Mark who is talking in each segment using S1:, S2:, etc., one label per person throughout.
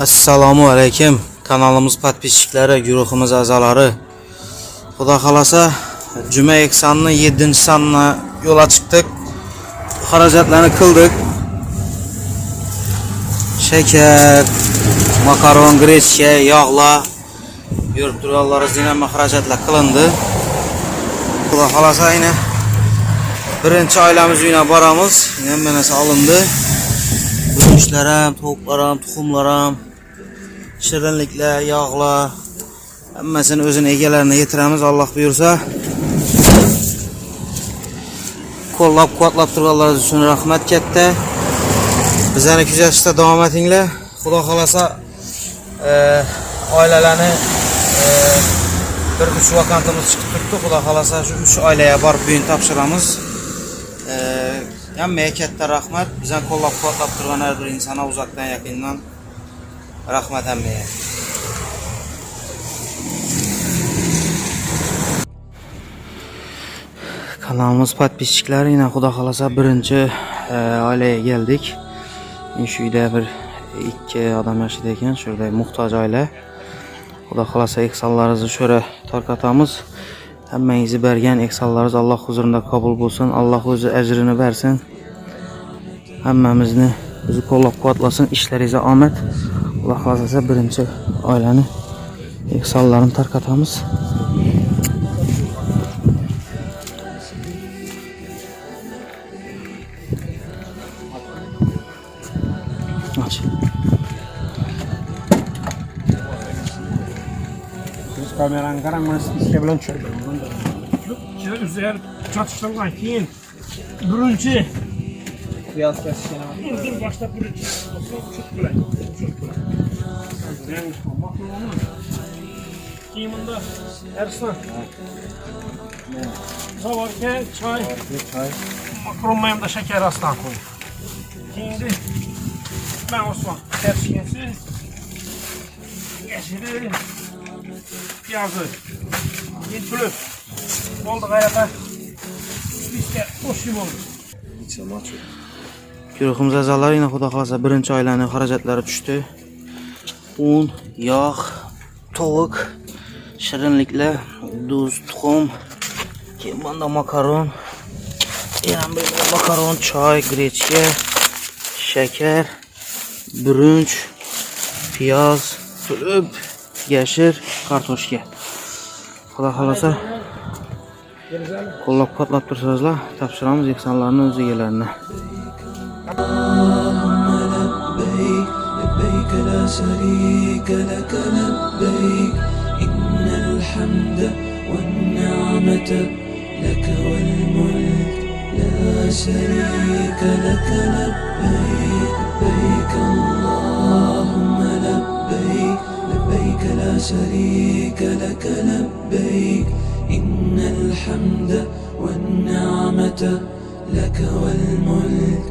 S1: Assalomu alaykum. Kanalımız podpисчиklari, guruhimiz a'zolari. Xudo xolasa juma eksanini 7-sanına yo'la chiqdik. Xarajatlarni qildik. Shakar, makaron, grechka, yog'lar yurib turganlar zinama xarajatlar qilindi. Xudo xolasa yine birinchi oilamiz uyına boramiz. Hamma narsa olindi. Go'shtlar ham, tovuqlar ham, tuxumlar ham, shirinliklar, yog'lar hammasini o'zini egalariga yetiramiz Alloh buyursa. Qo'llab-quvvatlab turganlaringiz uchun rahmat katta. Bizani kuzatishda davom etinglar. Xudo xolasa e, oilalarni e, bir uch vakantimiz chiqib turibdi. Xudo xolasa shu uch oilaga borib bugun topshiramiz. E, hammaga katta rahmat. Bizani qo'llab-quvvatlab turgan har bir insonga uzoqdan yaqindan Rahmat emmiye. Kanalımız patbişçikler yine Kudahalasa birinci e, aileye geldik. Şu uyda bir iki adam yaşaydı ekan, şurada muhtaç aile. Xuda xalasa ihsallarınızı şöyle tarqatamiz. Hammangizni bergan ehsonlaringiz Alloh huzurida qabul bo'lsin. Alloh o'zi ajrini bersin. Hammamizni o'zi qo'llab-quvvatlasin. Ishlaringizga omad. Alloh xolasa birinchi oilani eksanlarini tarqatamiz. Aç.
S2: Biz kameranı qaramaz, iske bilan tushirdi.
S3: Keyin üzeri çatıştırgan keyin birinchi
S2: Qiyos kesishgan.
S3: dur başta birinchi çok qulay çok qulay Rengi makronu keyin bunda Ersan Zavarka çay.
S2: Çay.
S3: makron mayamda şeker aslan koy. De ben Osman. Terşiyesi yeşili. Piyazı keyin tülüp oldu gayada bizga hoş gibi oldu
S1: Guruhimiz a'zolari yana Xudo xolasa birinchi oilaning xarajatlari tushdi. Un, yog', tovuq, shirinliklar, duz, tuxum, keyin makaron, yana makaron, choy, grechka, shakar, burunch, piyoz, tulib, yashir, kartoshka. Xudo xolasa qo'llab-quvvatlab tursangizlar, topshiramiz eksonlarni o'z egalariga.
S4: لبيك لبيك لا شريك لك لبيك إن الحمد والنعمة لك والملك لا شريك لك لبيك لبيك اللهم لبيك لبيك لا شريك لك لبيك إن الحمد والنعمة لك والملك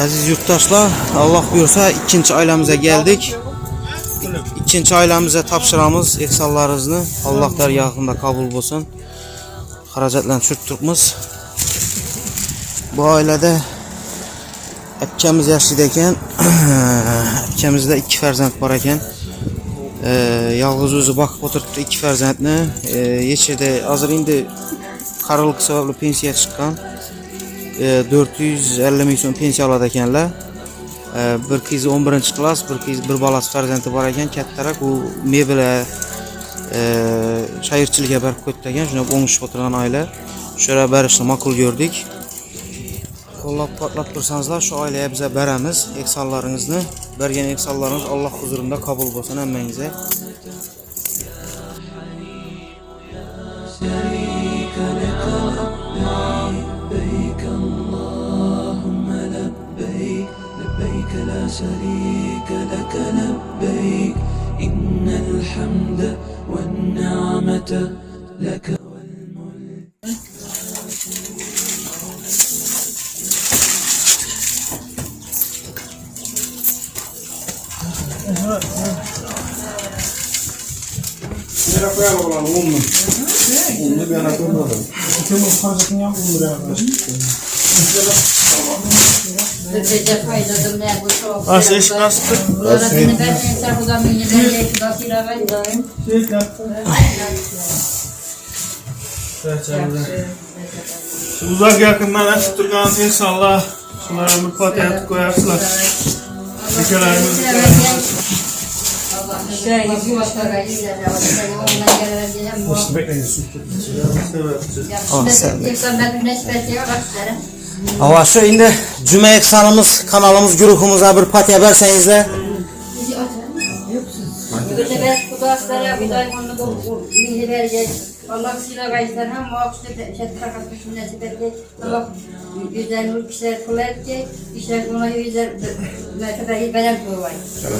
S1: Aziz yurttaşlar, Allah buyursa ikinci ailemize geldik. İkinci ailemize tapşıramız eksallarınızı. Allah dergahında kabul olsun. Xaracatlarını çürüttürmüz. Bu ailede Əkkəmiz yaşlı ekan. Əkkəmizdə iki fərzənd var ekan. E, yalnız özü bakıb oturtdu iki fərzəndini. E, Yeçədə hazır indi qarılıq səbəbli pensiya çıxqan. E, 450 ming so'm pensiya oladi ekanlar. E, bir qizi 11 klass, bir qiz bir balasi farzandi bor ekan, kattaroq u mebel e, shayirchilikka borib ketdi ekan, shuni o'ngishib o'tirgan oila. Shura berishni ma'qul ko'rdik. Qo'llab-quvvatlab tursangizlar, shu oilaga biza beramiz. Eksonlaringizni, bergan eksonlaringiz Alloh huzurida qabul bo'lsin hammangizga.
S4: شريك لك لبيك إن الحمد والنعمة لك والملك.
S3: Nereye koyalım ulan unlu? Unlu bir koymadım. Bütün bu karışıkını yap unlu beraber.
S5: Recep ayladım ne bu ben insan bu da.
S3: Şu bir
S5: bu.
S1: Şu indi cüme eksanımız kanalımız grubumuza bir.
S5: Bir ben bu dostlara bir daha onu da bilgi verecek. Allah silah gayetler hem muhafızda şey takatmış minneti verecek. Allah yüzden nur kişiler kula edecek. İşler buna yüzler mertebeyi benem koyuyor.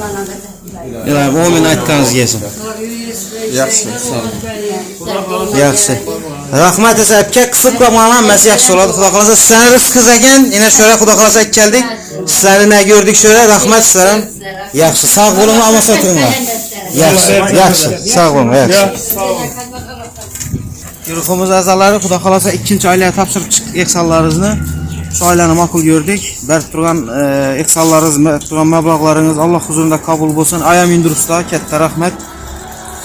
S5: Allah'ın da
S1: İlahi mu'min aytkanız gelsin.
S5: Yaxşı,
S1: Yaxşı. Rahmet esa epke kısık ve manamması yaxşı oladı. Xudo kalasa sizlerin rızkınız eken. Yine şöyle Xudo kalasa geldik. Sizleri ne gördük şöyle rahmet sizlerin. Yaxşı. Sağ olun ama oturunlar. Yaxşı. Yaxşı. Sağ olun. Yaxşı. Guruhumuz azaları Xudo kalasa ikinci aileye tapşırıp çıktık eksallarınızı. Şu aileni makul gördük. Berk e, eksallarınız, berk turgan mabağlarınız Allah huzurunda kabul olsun. Ayam indurusda katta rahmet.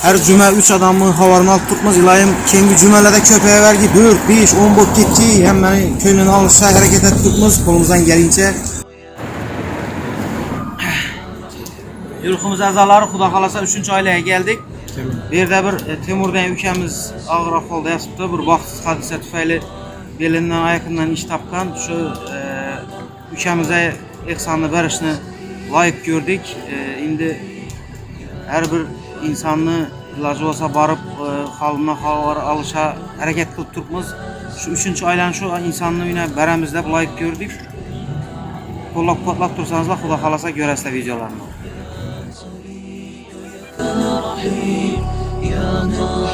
S1: Her cüme 3 adamı havarını alıp tutmaz. İlayim kendi cümelerde köpeğe vergi 4, 5, 10 bot gitti. Hem köyünün alışa hareket et tutmaz. Kolumuzdan gelince. Yurkumuz azaları Xudo kalasa 3. aileye geldik. Bir de bir e, Temur'dan ülkemiz ağır ahvalda yasıptı. Bir bahtsız hadise tüfeğli belinden ayakından iş tapkan. Şu e, ülkemize eksanlı barışını layık gördük. E, indi her bir insanlı ilacı olsa barıp e, halına halvar alışa hareket kılıp turpmuz. Şu üçüncü aylan şu insanlığı yine beremizde layık gördük. Kollak patlak tursanızlar Xudo kalasa göresizler videolarını.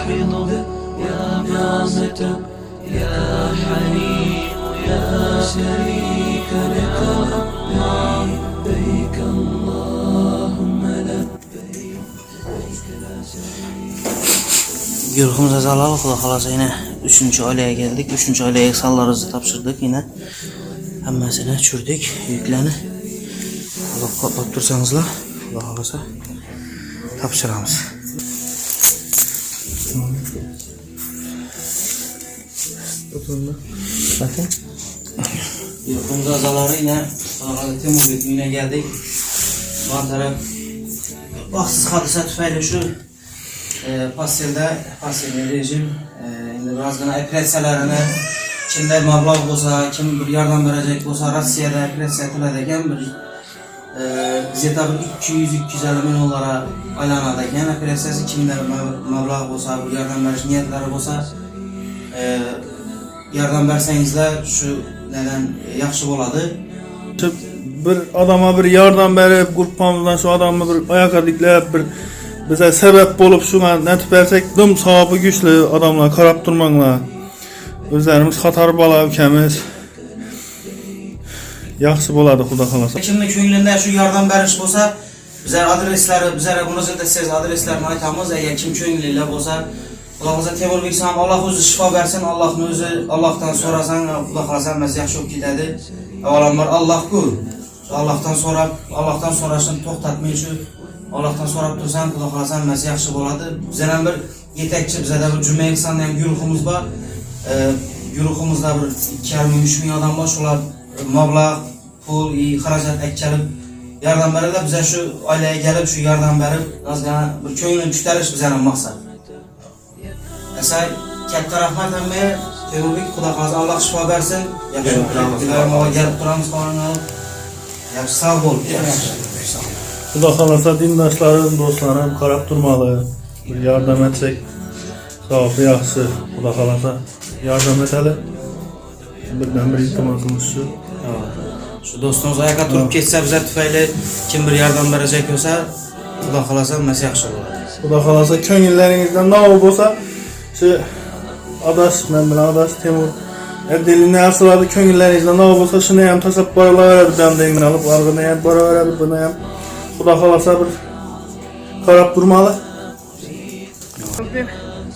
S4: ناحض يا نعمة يا حليم يا شريك لك لبيك اللهم لبيك
S1: Yurkumuz azalarla Xudo kalasa yine üçüncü aileye geldik. Üçüncü aileye eksallarımızı tapşırdık yine. Hemmesine çürdük yüklerini. Allah patlak tursanızlar Xudo kalasa tapşıramız. Bakın. Yurkumuz azaları yine Ağrı Temur yine geldik. Bu taraf bahtsız hadise tüfeğiyle şu e, pastilde pastilde rejim e, indi birazgina operasiyalarini kimde mablag bo'lsa kim bir yordam berajak bo'lsa rossiyada operatsiya qiladigan bir e, bir 200-250 millionlara aylanadi ekan operatsiyasi kimda ma- mablag bo'lsa bir yordam berish niyatlari bo'lsa e, yordam bersangizlar shu neden yaxshi bo'ladi
S3: bir adama bir yardım verip grupamızdan şu adamı bir ayakta dikleyip bir bize sebep bulup şuna netip versek dım sahibi güçlü adamlar karap durmangla özlerimiz hatar bala ülkemiz yaxşı boladı Xudo kalasa.
S1: kimni ko'nglida shu yordam berish bo'lsa bizlar adreslari bizlar murojaat etsangiz adreslarni aytamiz agar kim ko'ngilli bo'lsa xudo xohlasa temurbek ham alloh o'zi shifo bersin allohni o'zi allohdan so'rasang xudo xohlasa hammasi yaxshi bo'lib ketadi avvalambor allohku allohdan so'rab allohdan so'rashni to'xtatmay shu allohdan so'rab xudo xohlasa hammasi yaxshi bo'ladi bizlar ham bir yetakchi bizada bir juma ehsonni ham guruhimiz bor Ee, guruhimizda bir ikki yarim ming uch ming odam bor shular mablag' pul xarajat akkalib yordam beradi biza shu oilaga kelib shu yordam berib ozgina bir ko'nglini ko'tarish bizani maqsad Əsəl Kəttər Əhməd əmmi Teymurlik Xudaqaz Allah şifa versin. Yaxşı oxuyurlar. Gəlib duramız qanunu. Yaxşı sağ ol. Yaxşı.
S3: Xuda xalasa dindaşlarım, dostlarım qarab durmalı. Yardım etsək. Savabı yaxşı. Xuda xalasa yardım etəli. Birdən bir iltimasımız şu.
S1: Şu dostumuz ayağa durub keçsə bizə tüfəyli kim bir yardım verəcək olsa, Xuda xalasa məsə yaxşı olar.
S3: Xuda xalasa könüllərinizdən nə olub olsa, şu adaş, ben bilen adaş Temur Dilini asıladı könüllerinizden ne olursa şunu hem tasap paralar veredi ben de emin alıp argına hem para veredi buna hem Xuda xalasa bir karab durmalı.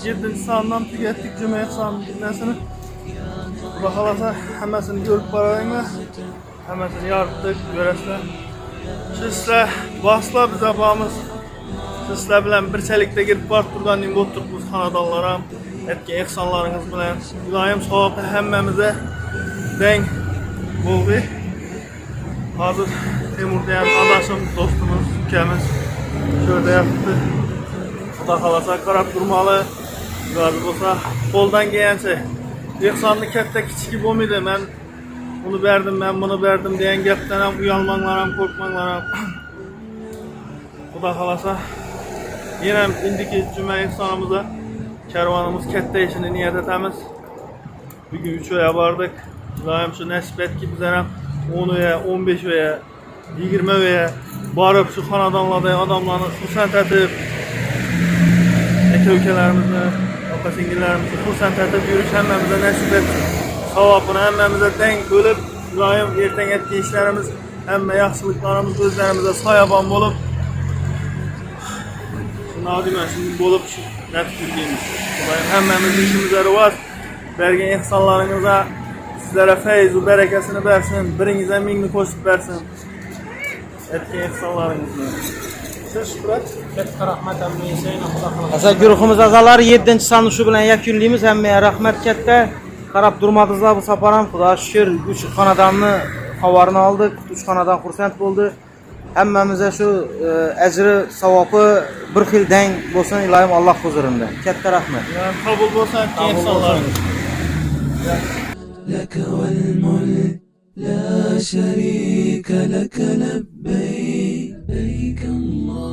S3: 7. sandan tükettik cümle sanın dinlesini. Xuda xalasa hemmesini görüp barayınlar. Hemmesini yarıttık, göresler. Sizler basla bize bağımız. Şimdi sizlər bilən birçəlikdə gedib var turdan indi oturduq xanadallara. Etki ehsanlarınız bilən Mülayim savabı həmməmizə dəng oldu. Hazır Temur deyən adaşım, dostumuz, ülkemiz şöyle yaptı. Allah halasa karab durmalı. Razı olsa koldan geyense. İhsanlı kette küçük gibi o muydu? Ben bunu verdim, ben bunu verdim diyen gepten uyanmanlara, korkmanlara. Allah halasa Yine indiki cümle insanımıza kervanımız kette işini niyet etemiz. Bugün 3 öye vardık. Daim şu nesip et ki hem 10 öye, 15 öye, 20 öye barıp şu xanadanladı adamlarını xursent edip eke ülkelerimizi, apasingillerimizi xursent edip yürüyüş hemmemize nesip et. Savabını hemmemize denk bölüp daim erten etki işlerimiz hemme yaxşılıklarımız özlerimize sayaban bulup işimizleri var. Bergen ihsanlarınıza sizlere feyzu berekesini versin. Birinize minni koşup versin. Etki ihsanlarınızı. Siz Şükret.
S2: Katta rahmat hamma yashayna Xudo xohlasa.
S1: Asa guruhumuz azalari 7-ci sanı şu bilan yakunlaymiz. Həmməyə rəhmət kətdə. Qarab durmadınızlar bu saparam. Xuda şükür 3 xanadanlı xabarını aldıq. 3 xanadan xursənd oldu hammamizga shu e, ajri savobi bir xil dang bo'lsin ilohim
S3: alloh huzurinda katta rahmat. Qabul
S4: bo'lsin. insonlarni لا شريك لك لبيك لبيك الله